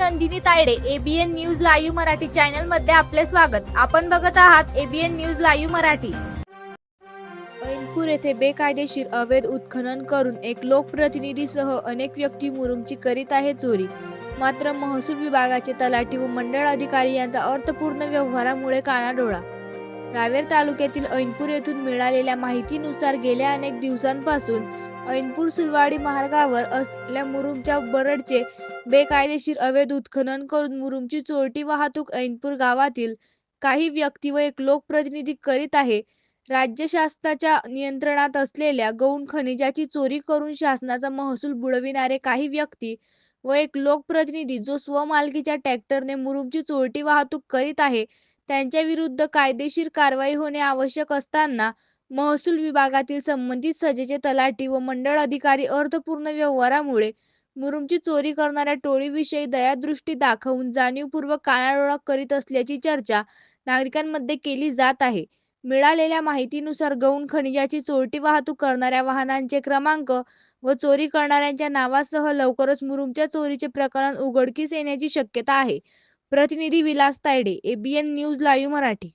Nandini Tayde ABN news live Marathi चॅनलमध्ये आपले स्वागत. आपण बघत आहात ABN news live Marathi. Ainpur येथे बेकायदेशीर अवैध उत्खनन करून एक लोकप्रतिनिधीसह अनेक व्यक्ती मुरुमची करीत आहे चोरी. मात्र महसूल विभागाचे तलाठी व मंडळ अधिकारी यांचा अर्थपूर्ण व्यवहारामुळे कानाडोळा. रावेर तालुक्यातील ऐनपूर येथून मिळालेल्या माहितीनुसार गेल्या अनेक दिवसांपासून ऐनपूर सुलवाडी मार्गावर असलेल्या मुरुमच्या बरडचे बेकायदेशीर अवैध उत्खनन करून मुरुमची चोरटी वाहतूक ऐनपूर गावातील काही व्यक्ती व एक लोकप्रतिनिधी करीत आहे. राज्य शासनाच्या नियंत्रणात असलेल्या गौण खनिजाची चोरी करून शासनाचा महसूल बुडविणारे काही व्यक्ती व एक लोकप्रतिनिधी जो स्वमालकीच्या ट्रॅक्टरने मुरुमची चोरटी वाहतूक करीत आहे त्यांच्या विरुद्ध कायदेशीर कारवाई होणे आवश्यक असताना महसूल विभागातील संबंधित सजेचे तलाठी व मंडळ अधिकारी अर्थपूर्ण व्यवहारामुळे मुरुमची चोरी करणाऱ्या टोळीविषयी दयादृष्टी दाखवून जाणीवपूर्वक कानाडोळा करीत असल्याची चर्चा नागरिकांमध्ये केली जात आहे. मिळालेल्या माहितीनुसार गौण खनिजाची चोरटी वाहतूक करणाऱ्या वाहनांचे क्रमांक व चोरी करणाऱ्यांच्या नावासह लवकरच मुरुमच्या चोरीचे प्रकरण उघडकीस येण्याची शक्यता आहे. प्रतिनिधी Vilas Tayde ABN news live Marathi.